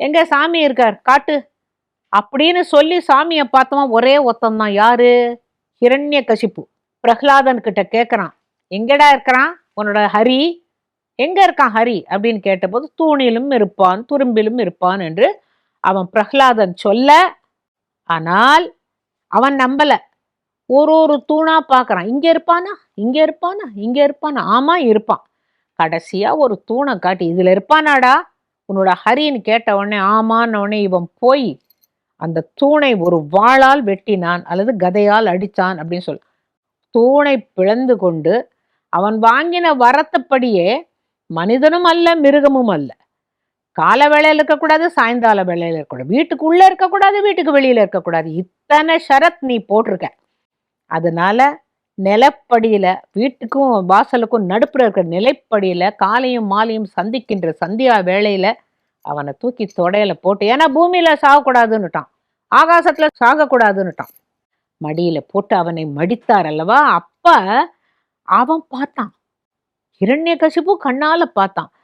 எங்க சாமி இருக்கார்? காட்டு. அப்படின்னு சொல்லி சாமியை பார்த்தவன் ஒரே ஒத்தந்தான் யாரு? ஹிரண்ய கசிப்பு பிரகலாதன் கிட்ட கேட்குறான் எங்கடா இருக்கிறான்? உன்னோட ஹரி. எங்க இருக்கான் ஹரி? அப்படின்னு கேட்டபோது தூணிலும் இருப்பான் துரும்பிலும் இருப்பான் என்று அவன் பிரகலாதன் சொல்ல ஆனால் அவன் நம்பல. ஒரு ஒரு தூணா பார்க்குறான் இங்க இருப்பானா? இங்க இருப்பானா? இங்க இருப்பானா? ஆமா இருப்பான். கடைசியா ஒரு தூணை காட்டி இதுல இருப்பானாடா? உன்னோட ஹரின்னு கேட்ட உடனே ஆமான்ன உடனே இவன் போய் அந்த தூணை ஒரு வாளால் வெட்டினான் அல்லது கதையால் அடித்தான் அப்படின்னு சொல். தூணை பிளந்து கொண்டு அவன் வாங்கின வரத்தப்படியே மனிதனும் அல்ல மிருகமும் அல்ல. கால வேளையில் இருக்கக்கூடாது சாயந்தால வேளையில் இருக்கக்கூடாது வீட்டுக்குள்ளே இருக்கக்கூடாது வீட்டுக்கு வெளியில் இருக்கக்கூடாது. இத்தனை ஷரத் நீ போட்டிருக்க. அதனால நிலப்படியில வீட்டுக்கும் வாசலுக்கும் நடுப்புற இருக்கிற நிலைப்படியில காலையும் மாலையும் சந்திக்கின்ற சந்தியா வேளையில அவனை தூக்கி தொடையில போட்டு ஏன்னா பூமியில சாகக்கூடாதுன்னுட்டான். ஆகாசத்துல சாகக்கூடாதுன்னுட்டான். மடியில போட்டு அவனை மடித்தார் அல்லவா? அப்ப அவன் பார்த்தான். இரண்ய கசிப்பு கண்ணால பார்த்தான்.